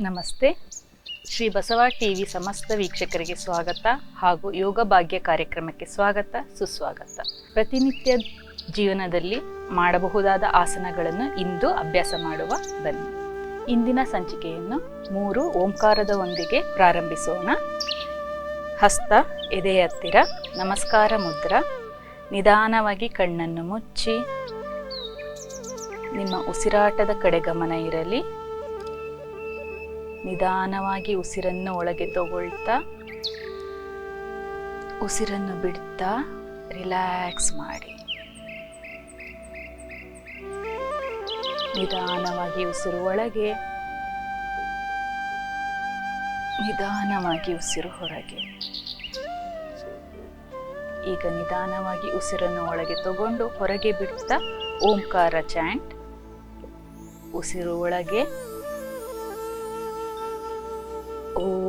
ನಮಸ್ತೆ. ಶ್ರೀ ಬಸವ ಟಿವಿ ಸಮಸ್ತ ವೀಕ್ಷಕರಿಗೆ ಸ್ವಾಗತ ಹಾಗೂ ಯೋಗ ಭಾಗ್ಯ ಕಾರ್ಯಕ್ರಮಕ್ಕೆ ಸ್ವಾಗತ, ಸುಸ್ವಾಗತ. ಪ್ರತಿನಿತ್ಯ ಜೀವನದಲ್ಲಿ ಮಾಡಬಹುದಾದ ಆಸನಗಳನ್ನು ಇಂದು ಅಭ್ಯಾಸ ಮಾಡುವ ಬನ್ನಿ. ಇಂದಿನ ಸಂಚಿಕೆಯನ್ನು ಮೂರು ಓಂಕಾರದೊಂದಿಗೆ ಪ್ರಾರಂಭಿಸೋಣ. ಹಸ್ತ, ಎದೆಯ ಹತ್ತಿರ, ನಮಸ್ಕಾರ ಮುದ್ರ, ನಿಧಾನವಾಗಿ ಕಣ್ಣನ್ನು ಮುಚ್ಚಿ, ನಿಮ್ಮ ಉಸಿರಾಟದ ಕಡೆ ಗಮನ ಇರಲಿ. ನಿಧಾನವಾಗಿ ಉಸಿರನ್ನು ಒಳಗೆ ತಗೊಳ್ತಾ ಉಸಿರನ್ನು ಬಿಡ್ತಾ ರಿಲ್ಯಾಕ್ಸ್ ಮಾಡಿ. ನಿಧಾನವಾಗಿ ಉಸಿರು ಒಳಗೆ. ನಿಧಾನವಾಗಿ ಉಸಿರು ಹೊರಗೆ. ಈಗ ನಿಧಾನವಾಗಿ ಉಸಿರನ್ನು ಒಳಗೆ ತಗೊಂಡು ಹೊರಗೆ ಬಿಡ್ತಾ ಓಂಕಾರ ಚಾಂಟ್ ಉಸಿರು ಒಳಗೆ Oh.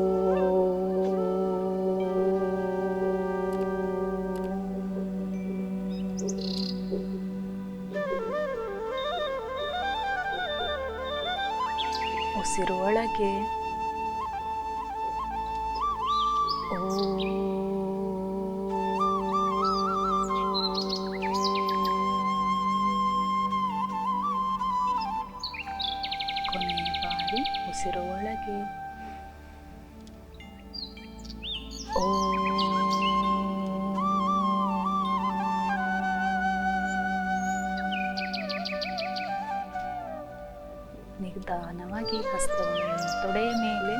ನಿಧಾನವಾಗಿ ಹಸ್ತವನ್ನು ತೊಡೆಯ ಮೇಲೆ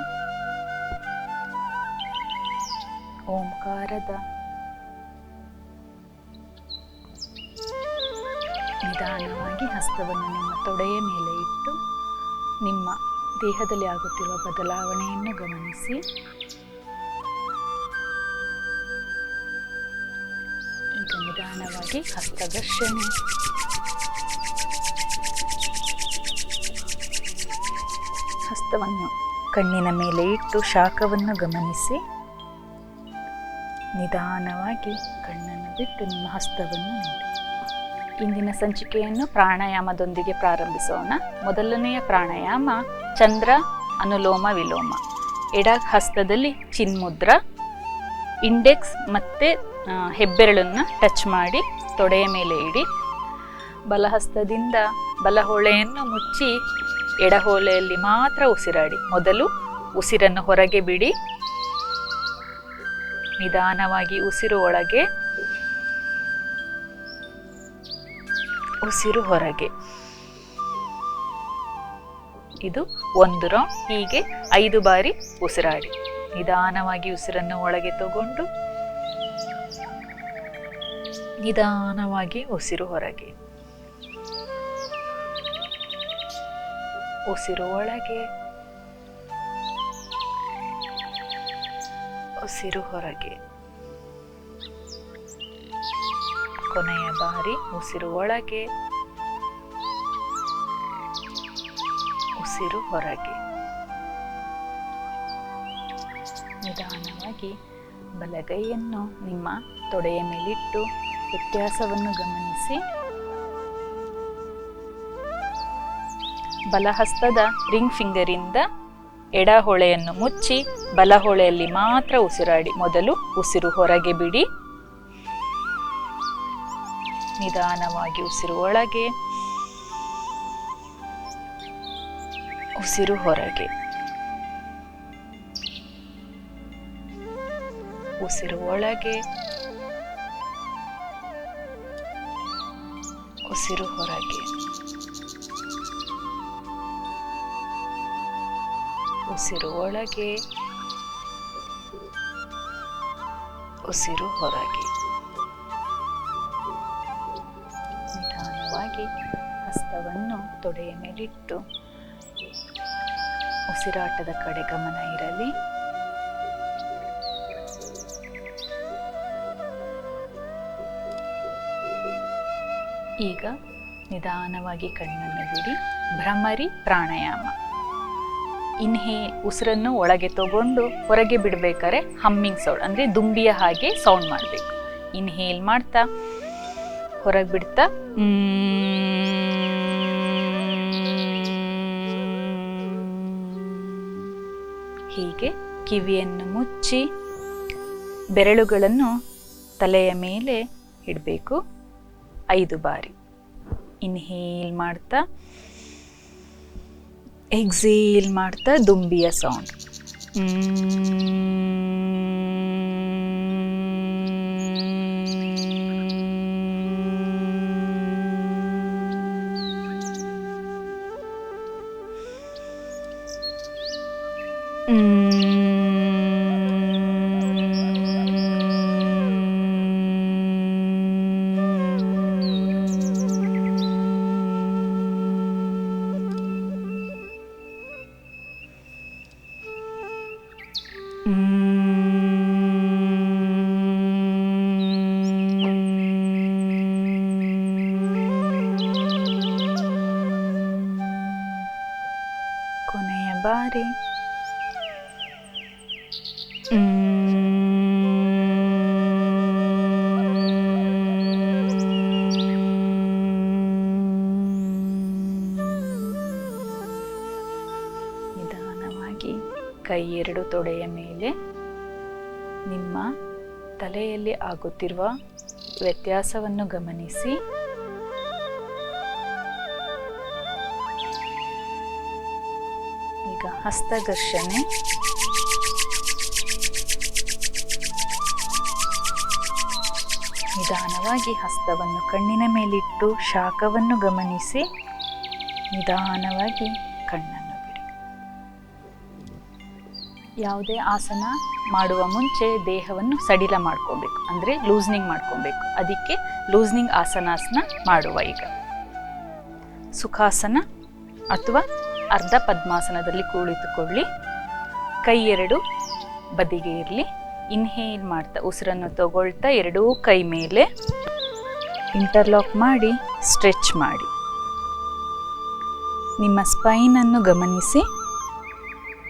ಓಂಕಾರದ ನಿಧಾನವಾಗಿ ಹಸ್ತವನ್ನು ನಿಮ್ಮ ತೊಡೆಯ ಮೇಲೆ ಇಟ್ಟು ನಿಮ್ಮ ದೇಹದಲ್ಲಿ ಆಗುತ್ತಿರುವ ಬದಲಾವಣೆಯನ್ನು ಗಮನಿಸಿ. ಈಗ ನಿಧಾನವಾಗಿ ಹಸ್ತಘರ್ಷಣೆ. ಹಸ್ತವನ್ನು ಕಣ್ಣಿನ ಮೇಲೆ ಇಟ್ಟು ಶಾಖವನ್ನು ಗಮನಿಸಿ, ನಿಧಾನವಾಗಿ ಕಣ್ಣನ್ನು ಬಿಟ್ಟು ನಿಮ್ಮ ಹಸ್ತವನ್ನು ನೋಡಿ. ಇಂದಿನ ಸಂಚಿಕೆಯನ್ನು ಪ್ರಾಣಾಯಾಮದೊಂದಿಗೆ ಪ್ರಾರಂಭಿಸೋಣ. ಮೊದಲನೆಯ ಪ್ರಾಣಾಯಾಮ ಚಂದ್ರ, ಅನುಲೋಮ, ವಿಲೋಮ. ಎಡ ಹಸ್ತದಲ್ಲಿ ಚಿನ್ಮುದ್ರ, ಇಂಡೆಕ್ಸ್ ಮತ್ತು ಹೆಬ್ಬೆರಳನ್ನು ಟಚ್ ಮಾಡಿ ತೊಡೆಯ ಮೇಲೆ ಇಡಿ. ಬಲಹಸ್ತದಿಂದ ಬಲಹೊಳೆಯನ್ನು ಮುಚ್ಚಿ ಎಡಹೊಳೆಯಲ್ಲಿ ಮಾತ್ರ ಉಸಿರಾಡಿ. ಮೊದಲು ಉಸಿರನ್ನು ಹೊರಗೆ ಬಿಡಿ. ನಿಧಾನವಾಗಿ ಉಸಿರು ಒಳಗೆ. ಉಸಿರು ಹೊರಗೆ. ಇದು ಒಂದು ರೌಂಡ್. ಹೀಗೆ ಐದು ಬಾರಿ ಉಸಿರಾಡಿ. ನಿಧಾನವಾಗಿ ಉಸಿರನ್ನು ಒಳಗೆ ತಗೊಂಡು. ನಿಧಾನವಾಗಿ ಉಸಿರು ಹೊರಗೆ. ಉಸಿರು ಒಳಗೆ. ಉಸಿರು ಹೊರಗೆ. ಕೊನೆಯ ಬಾರಿ ಉಸಿರು ಒಳಗೆ. ಉಸಿರು ಹೊರಗೆ. ನಿಧಾನವಾಗಿ ಬಲಗೈಯನ್ನು ನಿಮ್ಮ ತೊಡೆಯ ಮೇಲಿಟ್ಟು ವ್ಯತ್ಯಾಸವನ್ನು ಗಮನಿಸಿ. ಬಲಹಸ್ತದ ರಿಂಗ್ ಫಿಂಗರಿಂದ ಎಡಹೊಳೆಯನ್ನು ಮುಚ್ಚಿ ಬಲಹೊಳೆಯಲ್ಲಿ ಮಾತ್ರ ಉಸಿರಾಡಿ, ಮೊದಲು ಉಸಿರು ಹೊರಗೆ ಬಿಡಿ. ನಿಧಾನವಾಗಿ ಉಸಿರು ಒಳಗೆ. ಉಸಿರು ಹೊರಗೆ. ಉಸಿರು ಒಳಗೆ. ಉಸಿರು ಹೊರಗೆ. ಉಸಿರು ಒಳಗೆ. ಉಸಿರು ಹೊರಗೆ. ನಿಧಾನವಾಗಿ ಹಸ್ತವನ್ನು ತೊಡೆಯ ಮೇಲಿಟ್ಟು ಉಸಿರಾಟದ ಕಡೆ ಗಮನ ಇರಲಿ. ಈಗ ನಿಧಾನವಾಗಿ ಕಣ್ಣನ್ನು ಬಿಡಿ. ಭ್ರಮರಿ ಪ್ರಾಣಾಯಾಮ. ಇನ್ಹೇ ಉಸಿರನ್ನು ಒಳಗೆ ತಗೊಂಡು ಹೊರಗೆ ಬಿಡಬೇಕಾದ್ರೆ ಹಮ್ಮಿಂಗ್ ಸೌಂಡ್, ಅಂದರೆ ದುಂಬಿಯ ಹಾಗೆ ಸೌಂಡ್ ಮಾಡಬೇಕು. ಇನ್ಹೇಲ್ ಮಾಡ್ತಾ, ಹೊರಗೆ ಬಿಡ್ತಾ ಹೀಗೆ ಕಿವಿಯನ್ನು ಮುಚ್ಚಿ ಬೆರಳುಗಳನ್ನು ತಲೆಯ ಮೇಲೆ ಇಡಬೇಕು. ಐದು ಬಾರಿ. ಇನ್ಹೇಲ್ ಮಾಡ್ತಾ ಎಕ್ಸೇಲ್ ಮಾಡ್ತಾ ದುಂಬಿಯ ಸೌಂಡ್ ಕೊನೆಯ ಬಾರಿ ನಿಧಾನವಾಗಿ ಕೈ ಎರಡು ತೊಡೆಯ ಮೇಲೆ ನಿಮ್ಮ ತಲೆಯಲ್ಲಿ ಆಗುತ್ತಿರುವ ವ್ಯತ್ಯಾಸವನ್ನು ಗಮನಿಸಿ. ಹಸ್ತಘರ್ಷಣೆ. ನಿಧಾನವಾಗಿ ಹಸ್ತವನ್ನು ಕಣ್ಣಿನ ಮೇಲಿಟ್ಟು ಶಾಖವನ್ನು ಗಮನಿಸಿ, ನಿಧಾನವಾಗಿ ಕಣ್ಣನ್ನು ಬಿಡಿ. ಯಾವುದೇ ಆಸನ ಮಾಡುವ ಮುಂಚೆ ದೇಹವನ್ನು ಸಡಿಲ ಮಾಡ್ಕೋಬೇಕು, ಅಂದರೆ ಲೂಸ್ನಿಂಗ್ ಮಾಡ್ಕೋಬೇಕು. ಅದಕ್ಕೆ ಲೂಸ್ನಿಂಗ್ ಆಸನಾಸನ ಮಾಡುವ ಈಗ. ಸುಖಾಸನ ಅಥವಾ ಅರ್ಧ ಪದ್ಮಾಸನದಲ್ಲಿ ಕುಳಿತುಕೊಳ್ಳಿ. ಕೈ ಎರಡು ಬದಿಗೆ ಇರಲಿ. ಇನ್ಹೇಲ್ ಮಾಡ್ತಾ ಉಸಿರನ್ನು ತಗೊಳ್ತಾ ಎರಡೂ ಕೈ ಮೇಲೆ. ಇಂಟರ್ಲಾಕ್ ಮಾಡಿ ಸ್ಟ್ರೆಚ್ ಮಾಡಿ. ನಿಮ್ಮ ಸ್ಪೈನನ್ನು ಗಮನಿಸಿ.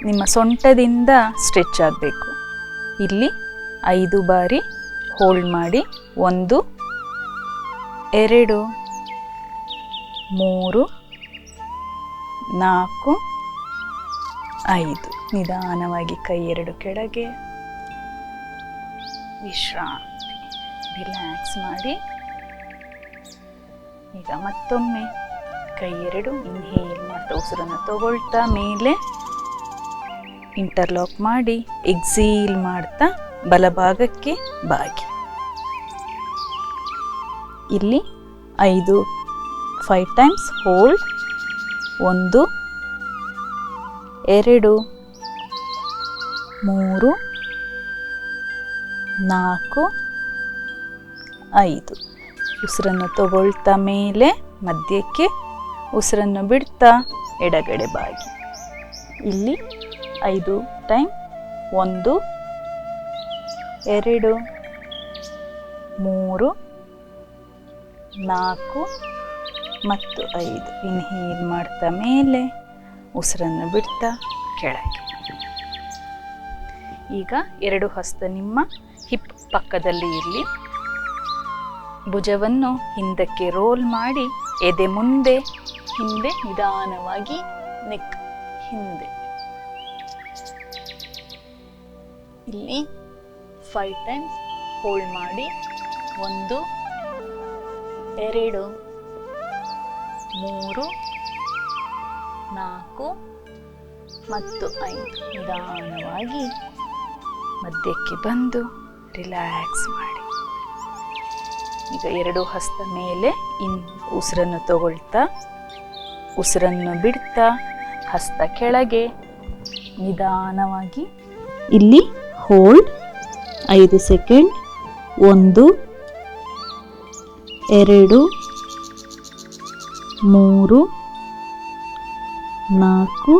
ನಿಮ್ಮ ಸೊಂಟದಿಂದ ಸ್ಟ್ರೆಚ್ ಆಗಬೇಕು. ಇಲ್ಲಿ ಐದು ಬಾರಿ ಹೋಲ್ಡ್ ಮಾಡಿ. ಒಂದು, ಎರಡು, ಮೂರು ನಾಲ್ಕು, ಐದು. ನಿಧಾನವಾಗಿ ಕೈ ಎರಡು ಕೆಳಗೆ. ವಿಶ್ರಾಂತಿ. ರಿಲ್ಯಾಕ್ಸ್ ಮಾಡಿ. ಈಗ ಮತ್ತೊಮ್ಮೆ ಕೈ ಎರಡು ಇನ್ಹೇಲ್ ಮಾಡ್ತಾ, ಉಸಿರನ್ನು ತಗೊಳ್ತಾ, ಮೇಲೆ ಇಂಟರ್ಲಾಕ್ ಮಾಡಿ ಎಕ್ಸೀಲ್ ಮಾಡ್ತಾ, ಬಲಭಾಗಕ್ಕೆ ಬಾಗಿ. ಇಲ್ಲಿ ಐದು ಫೈವ್ ಟೈಮ್ಸ್ ಹೋಲ್ಡ್ ಒಂದು, ಎರಡು, ಮೂರು, ನಾಲ್ಕು, ಐದು. ಉಸಿರನ್ನು ತಗೊಳ್ತಾ ಮೇಲೆ, ಮಧ್ಯಕ್ಕೆ ಉಸಿರನ್ನು ಬಿಡ್ತಾ ಎಡಗಡೆ ಬಾಗಿ. ಇಲ್ಲಿ ಐದು ಟೈಮ್, ಒಂದು, ಎರಡು, ಮೂರು, ನಾಲ್ಕು ಮತ್ತು ಐದು ಇನ್ಹೇಲ್ ಮಾಡ್ತಾ ಮೇಲೆ ಉಸಿರನ್ನು ಬಿಡ್ತಾ ಕೆಳಗೆ. ಈಗ ಎರಡು ಹಸ್ತ ನಿಮ್ಮ ಹಿಪ್ ಪಕ್ಕದಲ್ಲಿ ಇರಲಿ. ಭುಜವನ್ನು ಹಿಂದಕ್ಕೆ ರೋಲ್ ಮಾಡಿ ಎದೆ ಮುಂದೆ, ಹಿಂದೆ ನಿಧಾನವಾಗಿ ನೆಕ್ ಹಿಂದೆ. ಇಲ್ಲಿ ಫೈವ್ ಟೈಮ್ಸ್ ಹೋಲ್ಡ್ ಮಾಡಿ ಒಂದು, ಎರಡು ಮೂರು, ನಾಲ್ಕು ಮತ್ತು ಐದು. ನಿಧಾನವಾಗಿ ಮಧ್ಯಕ್ಕೆ ಬಂದು ರಿಲ್ಯಾಕ್ಸ್ ಮಾಡಿ. ಈಗ ಎರಡು ಹಸ್ತ ಮೇಲೆ ಇನ್ ಉಸಿರನ್ನು ತಗೊಳ್ತಾ, ಉಸಿರನ್ನು ಬಿಡ್ತಾ, ಹಸ್ತ ಕೆಳಗೆ ನಿಧಾನವಾಗಿ ಇಲ್ಲಿ ಹೋಲ್ಡ್ ಐದು ಸೆಕೆಂಡ್ ಒಂದು, ಎರಡು ಮೂರು, ನಾಲ್ಕು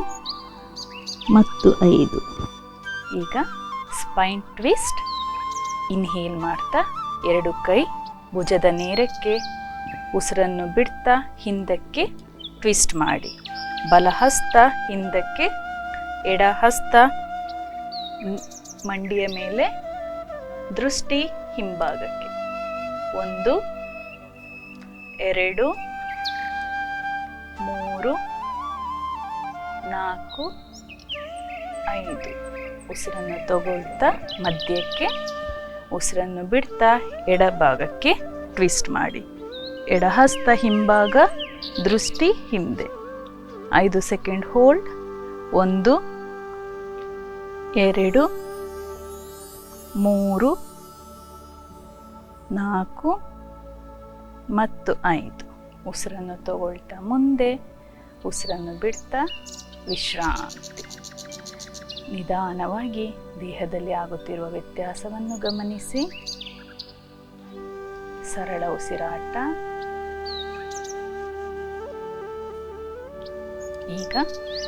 ಮತ್ತು ಐದು. ಈಗ ಸ್ಪೈನ್ ಟ್ವಿಸ್ಟ್ ಇನ್ಹೇಲ್ ಮಾಡ್ತಾ, ಎರಡು ಕೈ ಭುಜದ ನೇರಕ್ಕೆ, ಉಸಿರನ್ನು ಬಿಡ್ತಾ, ಹಿಂದಕ್ಕೆ ಟ್ವಿಸ್ಟ್ ಮಾಡಿ. ಬಲಹಸ್ತ ಹಿಂದಕ್ಕೆ ಎಡ ಹಸ್ತ, ಮಂಡಿಯ ಮೇಲೆ ದೃಷ್ಟಿ ಹಿಂಭಾಗಕ್ಕೆ. ಒಂದು, ಎರಡು ಮೂರು, ನಾಲ್ಕು, ಐದು. ಉಸಿರನ್ನು ತಗೊಳ್ತಾ ಮಧ್ಯಕ್ಕೆ, ಉಸಿರನ್ನು ಬಿಡ್ತಾ ಎಡಭಾಗಕ್ಕೆ ಟ್ವಿಸ್ಟ್ ಮಾಡಿ. ಎಡಹಸ್ತ ಹಿಂಭಾಗ, ದೃಷ್ಟಿ ಹಿಂದೆ. ಐದು ಸೆಕೆಂಡ್ ಹೋಲ್ಡ್. ಒಂದು, ಎರಡು, ಮೂರು, ನಾಲ್ಕು, ಮತ್ತು ಐದು. ಉಸಿರನ್ನು ತಗೊಳ್ತಾ ಮುಂದೆ, ಉಸಿರನ್ನು ಬಿಡ್ತಾ ವಿಶ್ರಾಂತಿ. ನಿಧಾನವಾಗಿ ದೇಹದಲ್ಲಿ ಆಗುತ್ತಿರುವ ವ್ಯತ್ಯಾಸವನ್ನು ಗಮನಿಸಿ. ಸರಳ ಉಸಿರಾಟ. ಈಗ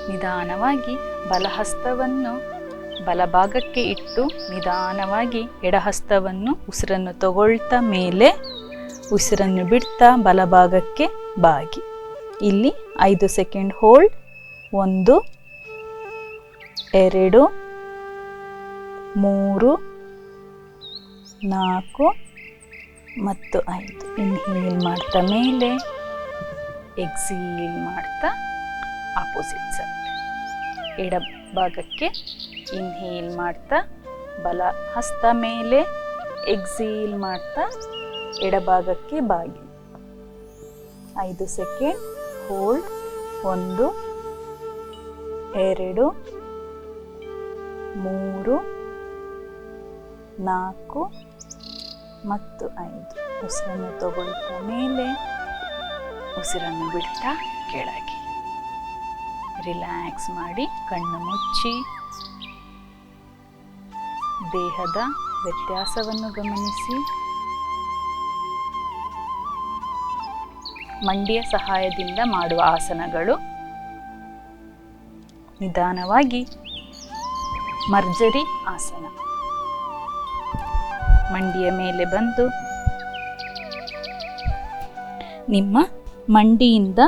ನಿಧಾನವಾಗಿ ಬಲಹಸ್ತವನ್ನು ಬಲಭಾಗಕ್ಕೆ ಇಟ್ಟು ನಿಧಾನವಾಗಿ ಎಡಹಸ್ತವನ್ನು ಉಸಿರನ್ನು ತಗೊಳ್ತಾ ಮೇಲೆ ಉಸಿರನ್ನು ಬಿಡ್ತಾ ಬಲಭಾಗಕ್ಕೆ ಬಾಗಿ. ಇಲ್ಲಿ ಐದು ಸೆಕೆಂಡ್ ಹೋಲ್ಡ್. ಒಂದು, ಎರಡು, ಮೂರು, ನಾಲ್ಕು ಮತ್ತು ಐದು. ಇನ್ಹೇಲ್ ಮಾಡ್ತಾ ಮೇಲೆ. ಎಕ್ಸೀಲ್ ಮಾಡ್ತಾ ಆಪೋಸಿಟ್ ಸೈಡ್ ಎಡ ಭಾಗಕ್ಕೆ ಇನ್ಹೇಲ್ ಮಾಡ್ತಾ ಬಲ ಹಸ್ತ ಮೇಲೆ. ಎಕ್ಸೀಲ್ ಮಾಡ್ತಾ ಎಡಭಾಗಕ್ಕೆ ಬಾಗಿ. ಐದು ಸೆಕೆಂಡ್, ಹೋಲ್ಡ್. ಒಂದು, ಎರಡು, ಮೂರು, ನಾಲ್ಕು, ಮತ್ತು ಐದು. ಉಸಿರನ್ನು ತಗೊಳ್ತಾ ಮೇಲೆ, ಉಸಿರನ್ನು ಬಿಡ್ತಾ ಕೆಳಗೆ. ರಿಲ್ಯಾಕ್ಸ್ ಮಾಡಿ, ಕಣ್ಣು ಮುಚ್ಚಿ. ದೇಹದ ವ್ಯತ್ಯಾಸವನ್ನು ಗಮನಿಸಿ. ಮಂಡಿಯ ಸಹಾಯದಿಂದ ಮಾಡುವ ಆಸನಗಳು. ನಿಧಾನವಾಗಿ. ಮರ್ಜರಿ ಆಸನ. ಮಂಡಿಯ ಮೇಲೆ ಬಂದು. ನಿಮ್ಮ ಮಂಡಿಯಿಂದ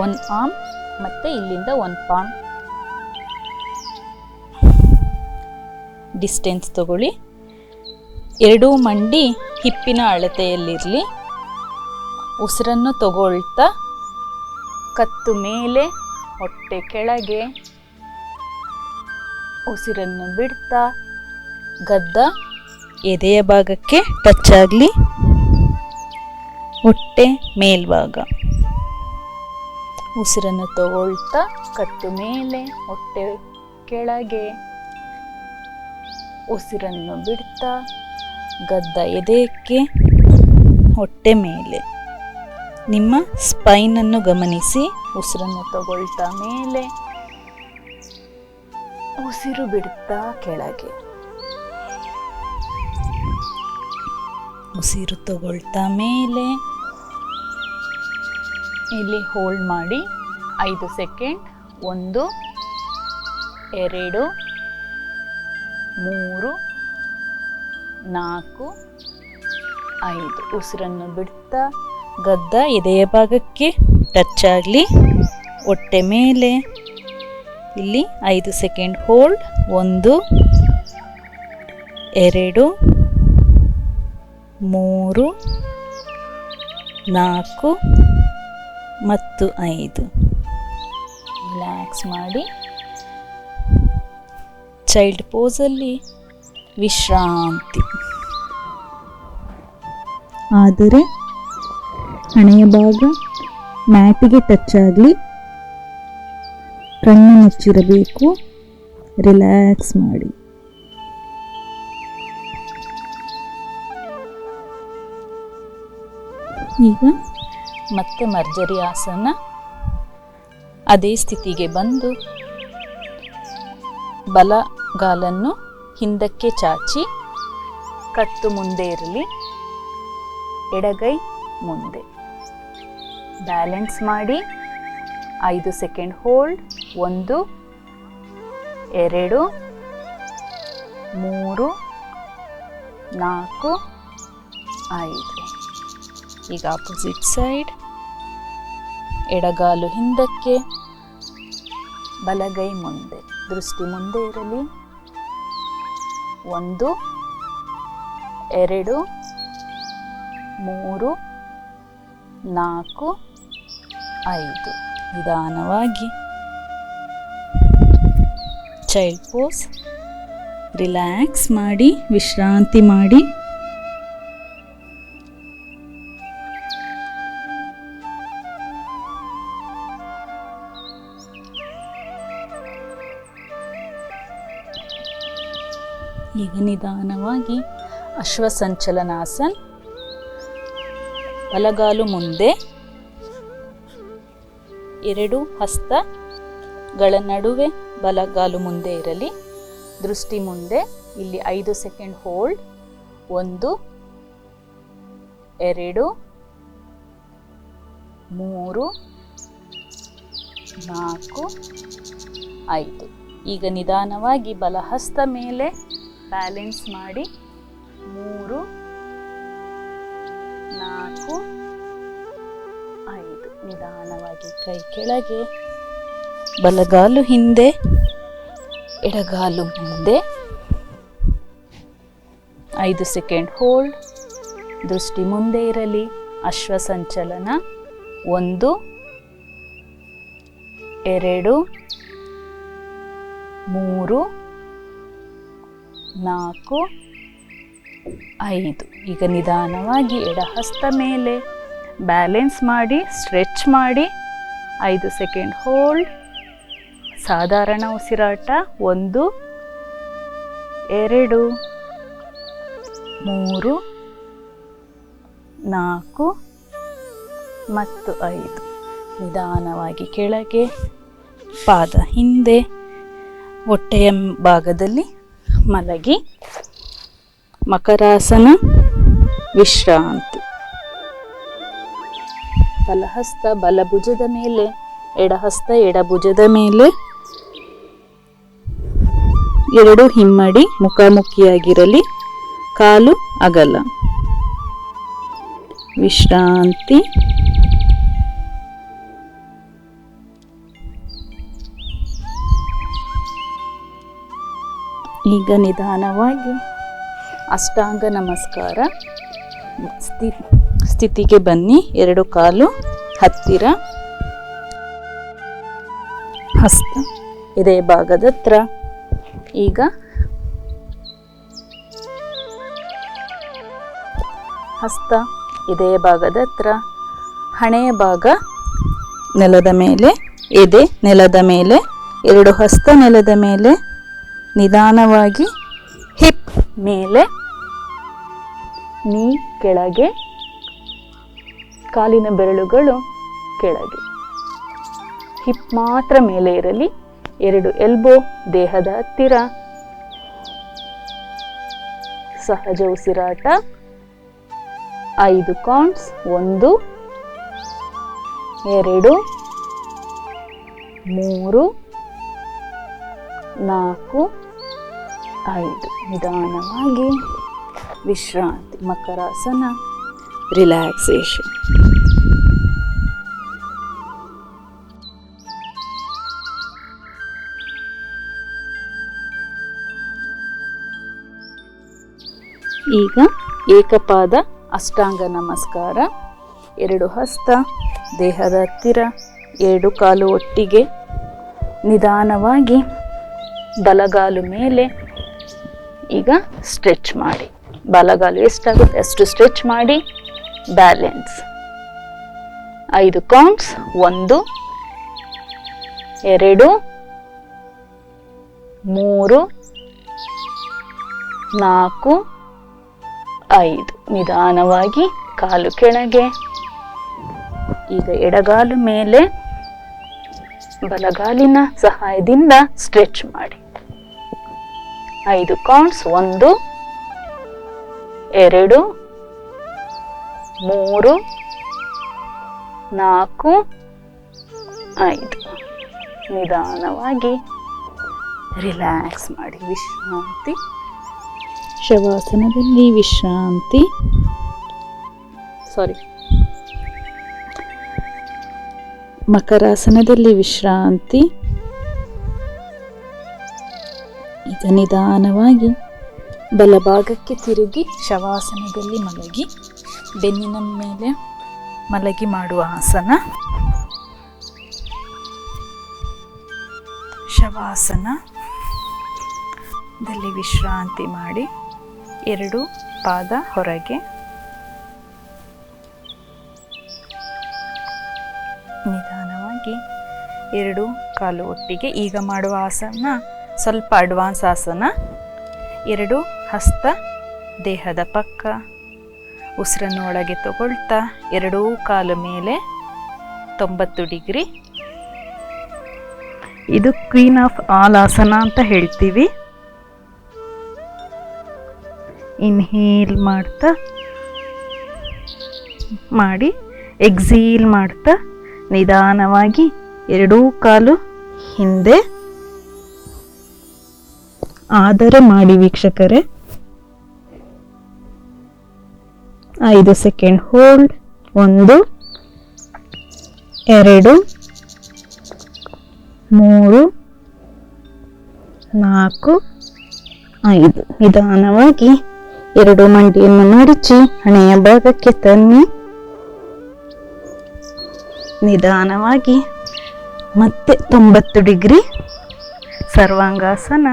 ಒನ್ ಆರ್ಮ್ ಮತ್ತು ಇಲ್ಲಿಂದ ಒನ್ ಪಾಮ್. ಡಿಸ್ಟೆನ್ಸ್ ತಗೊಳ್ಳಿ. ಎರಡೂ ಮಂಡಿ ಹಿಪ್ಪಿನ ಅಳತೆಯಲ್ಲಿರಲಿ. ಉಸಿರನ್ನು ತಗೊಳ್ತಾ ಕತ್ತು ಮೇಲೆ, ಹೊಟ್ಟೆ ಕೆಳಗೆ. ಉಸಿರನ್ನು ಬಿಡ್ತಾ ಗದ್ದ ಎದೆಯ ಭಾಗಕ್ಕೆ ಟಚ್ ಆಗಲಿ ಹೊಟ್ಟೆ ಮೇಲ್ಭಾಗ. ಉಸಿರನ್ನು ತಗೊಳ್ತಾ ಕತ್ತು ಮೇಲೆ, ಹೊಟ್ಟೆ ಕೆಳಗೆ. ಉಸಿರನ್ನು ಬಿಡ್ತಾ ಗದ್ದ ಎದೆಯಕ್ಕೆ ಹೊಟ್ಟೆ ಮೇಲೆ. ನಿಮ್ಮ ಸ್ಪೈನನ್ನು ಗಮನಿಸಿ ಉಸಿರನ್ನು ತಗೊಳ್ತಾ ಮೇಲೆ ಉಸಿರು ಬಿಡುತ್ತಾ ಕೆಳಗೆ. ಉಸಿರು ತಗೊಳ್ತಾ ಮೇಲೆ ಇಲ್ಲಿ ಹೋಲ್ಡ್ ಮಾಡಿ ಐದು ಸೆಕೆಂಡ್, ಒಂದು, ಎರಡು, ಮೂರು, ನಾಲ್ಕು, ಐದು. ಉಸಿರನ್ನು ಬಿಡ್ತಾ ಗದ್ದ ಎದೆಯ ಭಾಗಕ್ಕೆ ಟಚ್ ಆಗಲಿ, ಹೊಟ್ಟೆ ಮೇಲೆ. ಇಲ್ಲಿ ಐದು ಸೆಕೆಂಡ್ ಹೋಲ್ಡ್ ಒಂದು, ಎರಡು, ಮೂರು, ನಾಲ್ಕು ಮತ್ತು ಐದು. ರಿಲ್ಯಾಕ್ಸ್ ಮಾಡಿ. ಚೈಲ್ಡ್ ಪೋಸಲ್ಲಿ ವಿಶ್ರಾಂತಿ. ಆದರೆ ಹಣೆಯ ಭಾಗ ಮ್ಯಾಟಿಗೆ ಟಚ್ ಆಗಲಿ, ಕಣ್ಣು ಮುಚ್ಚಿರಬೇಕು. ರಿಲ್ಯಾಕ್ಸ್ ಮಾಡಿ. ಈಗ ಮತ್ತೆ ಮರ್ಜರಿ ಆಸನ ಅದೇ ಸ್ಥಿತಿಗೆ ಬಂದು ಬಲಗಾಲನ್ನು ಹಿಂದಕ್ಕೆ ಚಾಚಿ, ಕಟ್ಟು ಮುಂದೆ ಇರಲಿ, ಎಡಗೈ ಮುಂದೆ. ಬ್ಯಾಲೆನ್ಸ್ ಮಾಡಿ. ಐದು ಸೆಕೆಂಡ್ ಹೋಲ್ಡ್. ಒಂದು, ಎರಡು, ಮೂರು, ನಾಲ್ಕು, ಐದು. ಈಗ ಆಪೋಸಿಟ್ ಸೈಡ್ ಎಡಗಾಲು ಹಿಂದಕ್ಕೆ. ಬಲಗೈ ಮುಂದೆ. ದೃಷ್ಟಿ ಮುಂದೆ ಇರಲಿ. ಒಂದು, ಎರಡು, ಮೂರು, ನಾಲ್ಕು ಐದು. ನಿಧಾನವಾಗಿ. ಚೈಲ್ಡ್ ಪೋಸ್ ರಿಲ್ಯಾಕ್ಸ್ ಮಾಡಿ ವಿಶ್ರಾಂತಿ ಮಾಡಿ. ಈಗ ನಿಧಾನವಾಗಿ ಅಶ್ವಸಂಚಲನಾಸನ್. ಬಲಗಾಲು ಮುಂದೆ. ಎರಡು ಹಸ್ತಗಳ ನಡುವೆ ಬಲಗಾಲು ಮುಂದೆ ಇರಲಿ, ದೃಷ್ಟಿ ಮುಂದೆ, ಇಲ್ಲಿ ಐದು ಸೆಕೆಂಡ್ ಹೋಲ್ಡ್, ಒಂದು, ಎರಡು, ಮೂರು, ನಾಲ್ಕು, ಐದು. ಈಗ ನಿಧಾನವಾಗಿ ಬಲಹಸ್ತ ಮೇಲೆ ಬ್ಯಾಲೆನ್ಸ್ ಮಾಡಿ, ಮೂರು, ನಾಲ್ಕು ನಿಧಾನವಾಗಿ ಕೈ ಕೆಳಗೆ, ಬಲಗಾಲು ಹಿಂದೆ, ಎಡಗಾಲು ಮುಂದೆ. ಐದು ಸೆಕೆಂಡ್ ಹೋಲ್ಡ್. ದೃಷ್ಟಿ ಮುಂದೆ ಇರಲಿ. ಅಶ್ವಸಂಚಲನ ಒಂದು, ಎರಡು, ಮೂರು, ನಾಲ್ಕು, ಐದು. ಈಗ ನಿಧಾನವಾಗಿ ಎಡಹಸ್ತ ಮೇಲೆ. ಬ್ಯಾಲೆನ್ಸ್ ಮಾಡಿ, ಸ್ಟ್ರೆಚ್ ಮಾಡಿ, ಐದು ಸೆಕೆಂಡ್ ಹೋಲ್ಡ್. ಸಾಧಾರಣ ಉಸಿರಾಟ, ಒಂದು, ಎರಡು, ಮೂರು, ನಾಲ್ಕು, ಮತ್ತು ಐದು. ನಿಧಾನವಾಗಿ ಕೆಳಗೆ, ಪಾದ ಹಿಂದೆ, ಹೊಟ್ಟೆಯ ಭಾಗದಲ್ಲಿ ಮಲಗಿ. ಮಕರಾಸನ ವಿಶ್ರಾಂತಿ. ಬಲಹಸ್ತ ಬಲಭುಜದ ಮೇಲೆ, ಎಡಹಸ್ತ ಎಡಭುಜದ ಮೇಲೆ. ಎರಡು ಹಿಮ್ಮಡಿ ಮುಖಾಮುಖಿಯಾಗಿರಲಿ, ಕಾಲು ಅಗಲ. ವಿಶ್ರಾಂತಿ. ಈಗ ನಿಧಾನವಾಗಿ ಅಷ್ಟಾಂಗ ನಮಸ್ಕಾರ. ಸ್ಥಿ ಸ್ಥಿತಿಗೆ ಬನ್ನಿ. ಎರಡು ಕಾಲು ಹತ್ತಿರ. ಹಸ್ತ. ಇದೇ ಭಾಗದ ಹತ್ರ ಈಗ ಹಸ್ತ. ಇದೇ ಭಾಗದ ಹತ್ರ ಹಣೆಯ ಭಾಗ ನೆಲದ ಮೇಲೆ. ಎದೆ ನೆಲದ ಮೇಲೆ. ಎರಡು ಹಸ್ತ ನೆಲದ ಮೇಲೆ. ನಿಧಾನವಾಗಿ ಹಿಪ್ ಮೇಲೆ. ನೀ ಕೆಳಗೆ ಕಾಲಿನ ಬೆರಳುಗಳು ಕೆಳಗೆ. ಹಿಪ್ ಮಾತ್ರ ಮೇಲೆ ಇರಲಿ. ಎರಡು ಎಲ್ಬೋ ದೇಹದ ಹತ್ತಿರ. ಸಹಜ ಉಸಿರಾಟ. ಐದು ಕೌಂಟ್ಸ್ ಒಂದು, ಎರಡು, ಮೂರು, ನಾಲ್ಕು, ಐದು. ನಿಧಾನವಾಗಿ ವಿಶ್ರಾಂತಿ, ಮಕರಾಸನ. ರಿಲ್ಯಾಕ್ಸೇಷನ್ ಈಗ ಏಕಪಾದ ಅಷ್ಟಾಂಗ ನಮಸ್ಕಾರ. ಎರಡು ಹಸ್ತ, ದೇಹದ ಹತ್ತಿರ, ಎರಡು ಕಾಲು ಒಟ್ಟಿಗೆ. ನಿಧಾನವಾಗಿ ಬಲಗಾಲು ಮೇಲೆ. ಈಗ ಸ್ಟ್ರೆಚ್ ಮಾಡಿ. ಬಲಗಾಲು ಎಷ್ಟಾಗುತ್ತೆ? ಅಷ್ಟು ಸ್ಟ್ರೆಚ್ ಮಾಡಿ. ಬ್ಯಾಲೆನ್ಸ್. ಐದು ಕೌಂಟ್ಸ್ ಒಂದು, ಎರಡು, ಮೂರು, ನಾಲ್ಕು, ಐದು. ನಿಧಾನವಾಗಿ ಕಾಲು ಕೆಳಗೆ. ಈಗ ಎಡಗಾಲು ಮೇಲೆ ಬಲಗಾಲಿನ ಸಹಾಯದಿಂದ ಸ್ಟ್ರೆಚ್ ಮಾಡಿ. ಐದು ಕೌಂಟ್ಸ್ ಒಂದು, ಎರಡು ಮೂರು, ನಾಲ್ಕು, ಐದು. ನಿಧಾನವಾಗಿ ರಿಲ್ಯಾಕ್ಸ್ ಮಾಡಿ. ವಿಶ್ರಾಂತಿ. ಶವಾಸನದಲ್ಲಿ ವಿಶ್ರಾಂತಿ. ಸಾರಿ ಮಕರಾಸನದಲ್ಲಿ ವಿಶ್ರಾಂತಿ. ಈಗ ನಿಧಾನವಾಗಿ ಬಲಭಾಗಕ್ಕೆ ತಿರುಗಿ ಶವಾಸನದಲ್ಲಿ ಮಲಗಿ. ಬೆನ್ನಿನ ಮೇಲೆ ಮಲಗಿ ಮಾಡುವ ಆಸನ. ಶವಾಸನದಲ್ಲಿ ವಿಶ್ರಾಂತಿ ಮಾಡಿ ಎರಡು ಪಾದ ಹೊರಗೆ. ನಿಧಾನವಾಗಿ ಎರಡು ಕಾಲು ಒಟ್ಟಿಗೆ. ಈಗ ಮಾಡುವ ಆಸನ ಸ್ವಲ್ಪ ಅಡ್ವಾನ್ಸ್ ಆಸನ. ಎರಡು ಹಸ್ತ ದೇಹದ ಪಕ್ಕ. ಉಸಿರನ್ನು ಒಳಗೆ ತಗೊಳ್ತಾ ಎರಡೂ ಕಾಲು ಮೇಲೆ ತೊಂಬತ್ತು ಡಿಗ್ರಿ. ಇದು ಕ್ವೀನ್ ಆಫ್ ಆಲ್ ಆಸನ ಅಂತ ಹೇಳ್ತೀವಿ. ಇನ್ಹೇಲ್ ಮಾಡ್ತಾ, ಮಾಡಿ, ಎಕ್ಸೀಲ್ ಮಾಡ್ತಾ, ನಿಧಾನವಾಗಿ ಎರಡೂ ಕಾಲು ಹಿಂದೆ. ಆದರೆ ಮಾಡಿ ವೀಕ್ಷಕರೇ. ಐದು ಸೆಕೆಂಡ್ ಹೋಲ್ಡ್ ಒಂದು, ಎರಡು, ಮೂರು, ನಾಲ್ಕು, ಐದು. ನಿಧಾನವಾಗಿ ಎರಡು ಮಂಡಿಯನ್ನು ಮಡಚಿ ಹಣೆಯ ಭಾಗಕ್ಕೆ ತನ್ನಿ. ನಿಧಾನವಾಗಿ ಮತ್ತೆ ತೊಂಬತ್ತು ಡಿಗ್ರಿ ಸರ್ವಾಂಗಾಸನ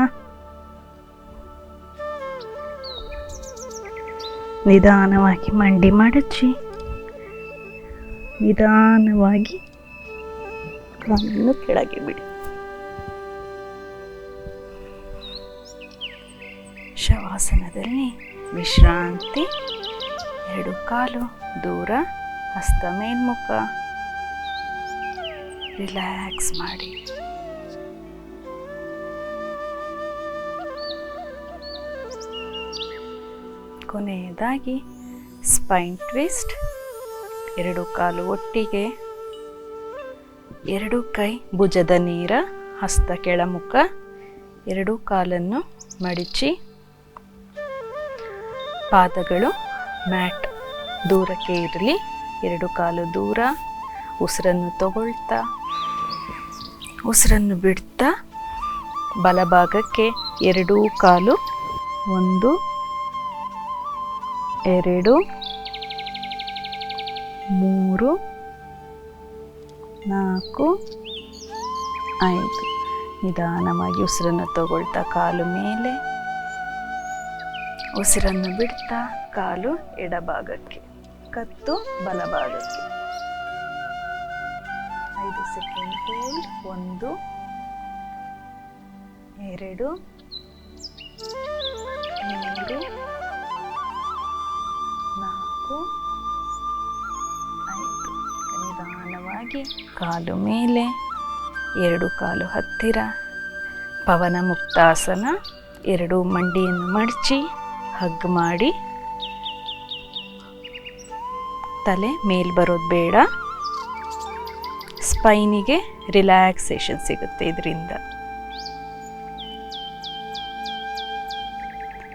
ನಿಧಾನವಾಗಿ ಮಂಡಿ ಮಡಚಿ ನಿಧಾನವಾಗಿ ಕೆಳಗೆ ಬಿಡಿ. ಶವಾಸನದಲ್ಲಿ ವಿಶ್ರಾಂತಿ, ಎರಡು ಕಾಲು ದೂರ, ಹಸ್ತ ಮೇಲ್ಮುಖ. ರಿಲ್ಯಾಕ್ಸ್ ಮಾಡಿ. ಕೊನೆಯದಾಗಿ ಸ್ಪೈನ್ ಟ್ವಿಸ್ಟ್, ಎರಡು ಕಾಲು ಒಟ್ಟಿಗೆ, ಎರಡು ಕೈ ಭುಜದ ನೀರ, ಹಸ್ತ ಕೆಳಮುಖ, ಎರಡು ಕಾಲನ್ನು ಮಡಿಚಿ, ಪಾದಗಳು ಮ್ಯಾಟ್ ದೂರಕ್ಕೆ ಇರಲಿ, ಎರಡು ಕಾಲು ದೂರ, ಉಸಿರನ್ನು ತಗೊಳ್ತಾ, ಉಸಿರನ್ನು ಬಿಡ್ತಾ, ಬಲಭಾಗಕ್ಕೆ ಎರಡೂ ಕಾಲು, ಒಂದು ಎರಡು, ಮೂರು, ನಾಲ್ಕು, ಐದು. ನಿಧಾನವಾಗಿ ಉಸಿರನ್ನು ತಗೊಳ್ತಾ ಕಾಲು ಮೇಲೆ. ಉಸಿರನ್ನು ಬಿಡ್ತಾ ಕಾಲು ಎಡಭಾಗಕ್ಕೆ, ಕತ್ತು ಬಲಭಾಗಕ್ಕೆ. ಐದು ಸೆಕೆಂಡ್ ಹೋಲ್ಡ್ ಒಂದು, ಎರಡು ಐದು ನಿಧಾನವಾಗಿ ಕಾಲು ಮೇಲೆ, ಎರಡು ಕಾಲು ಹತ್ತಿರ. ಪವನ ಮುಕ್ತಾಸನ, ಎರಡು ಮಂಡಿಯನ್ನು ಮಡಚಿ, ಹಗ್ ಮಾಡಿ. ತಲೆ ಮೇಲ್ ಬರೋದು ಬೇಡ. ಸ್ಪೈನಿಗೆ ರಿಲ್ಯಾಕ್ಸೇಷನ್ ಸಿಗುತ್ತೆ ಇದರಿಂದ.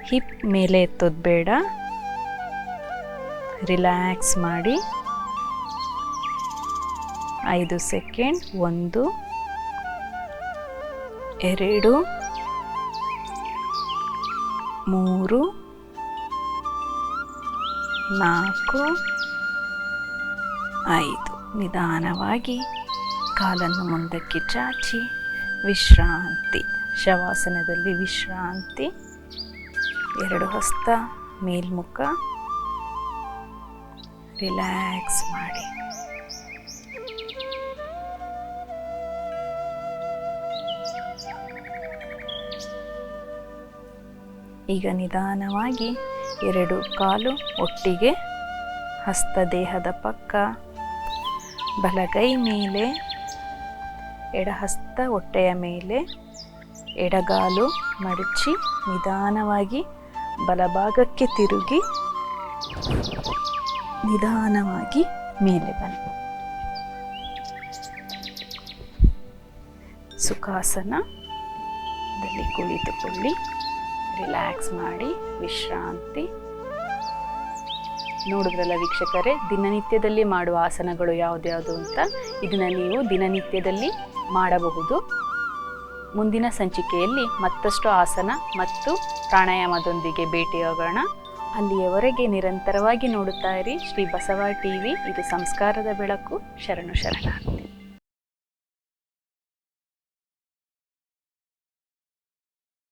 ಹಿಪ್ ಮೇಲೆ ಎತ್ತೋದು ಬೇಡ. ರಿಲ್ಯಾಕ್ಸ್ ಮಾಡಿ ಐದು ಸೆಕೆಂಡ್ ಒಂದು, ಎರಡು, ಮೂರು, ನಾಲ್ಕು, ಐದು. ನಿಧಾನವಾಗಿ ಕಾಲನ್ನು ಮುಂದಕ್ಕೆ ಚಾಚಿ. ವಿಶ್ರಾಂತಿ. ಶವಾಸನದಲ್ಲಿ ವಿಶ್ರಾಂತಿ. ಎರಡು ಹಸ್ತ, ಮೇಲ್ಮುಖ. ರಿಲ್ಯಾಕ್ಸ್ ಮಾಡಿ. ಈಗ ನಿಧಾನವಾಗಿ ಎರಡು ಕಾಲು ಒಟ್ಟಿಗೆ ಹಸ್ತ ದೇಹದ ಪಕ್ಕ, ಬಲಗೈ ಮೇಲೆ, ಎಡಹಸ್ತ ಹೊಟ್ಟೆಯ ಮೇಲೆ, ಎಡಗಾಲು ಮಡಚಿ ನಿಧಾನವಾಗಿ ಬಲಭಾಗಕ್ಕೆ ತಿರುಗಿ ನಿಧಾನವಾಗಿ ಮೇಲೆ ಬನ್ನಿ. ಸುಖಾಸನದಲ್ಲಿ ಕುಳಿತುಕೊಳ್ಳಿ ರಿಲ್ಯಾಕ್ಸ್ ಮಾಡಿ, ವಿಶ್ರಾಂತಿ. ನೋಡಿದ್ರಲ್ಲ ವೀಕ್ಷಕರೇ, ದಿನನಿತ್ಯದಲ್ಲಿ ಮಾಡುವ ಆಸನಗಳು ಯಾವುದ್ಯಾವುದು ಅಂತ ಇದನ್ನು ನೀವು ದಿನನಿತ್ಯದಲ್ಲಿ ಮಾಡಬಹುದು. ಮುಂದಿನ ಸಂಚಿಕೆಯಲ್ಲಿ ಮತ್ತಷ್ಟು ಆಸನ ಮತ್ತು ಪ್ರಾಣಾಯಾಮದೊಂದಿಗೆ ಭೇಟಿಯಾಗೋಣ ಅಲ್ಲಿಯವರೆಗೆ ನಿರಂತರವಾಗಿ ನೋಡುತ್ತಾ ಇರಿ ಶ್ರೀ ಬಸವ ಟಿವಿ. ಇದು ಸಂಸ್ಕಾರದ ಬೆಳಕು. ಶರಣು ಶರಣಾರ್ಥಿ